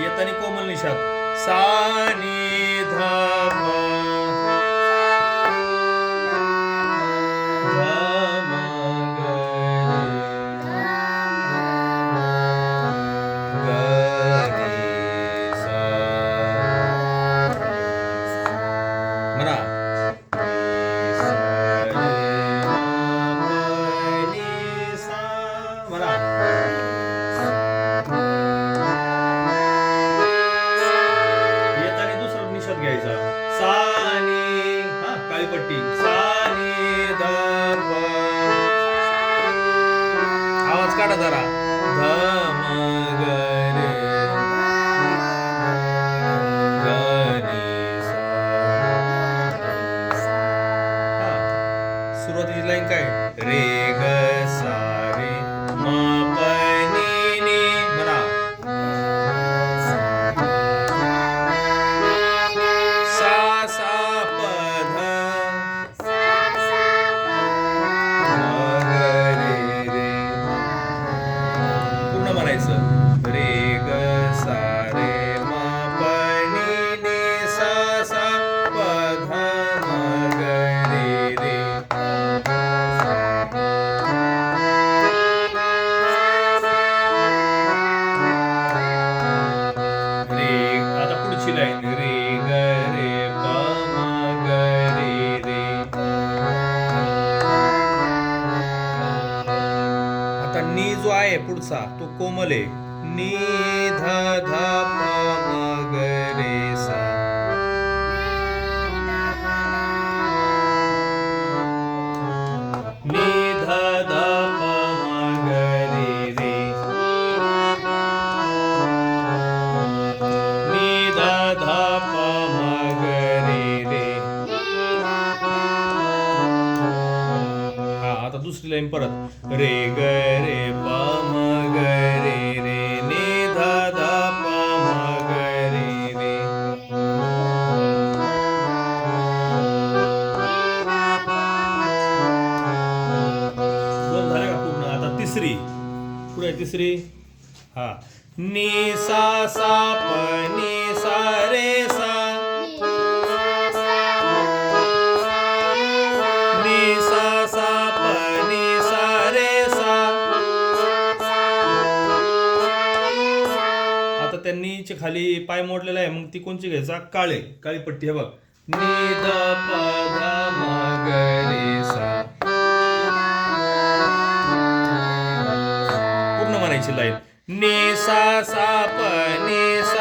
येतानी कोमल निषाद. सा नि ध म्हणा येताना दुसरा घ्यायचा. हा ध आवाज काढा जरा. ध म ग म्हणायचं रे ग पुढचा तो कोमल आहे नी ध ध प म ग रे सा नी ध ध प म ग रे रे नी धा ध प म ग रे रे हा आता दुसरी लाईन परत. रे ग रे प काय तिसरी? हा. नी सा सा प नी सा रे सा. नी सा सा प नी सा रे सा. आता त्यांनीचे खाली पाय मोडलेला आहे मग ती कोणची घ्यायचा? काळे काळी पट्टी हे बघ. नी द प ध म ग रे लाईन नी सा सा प नी सा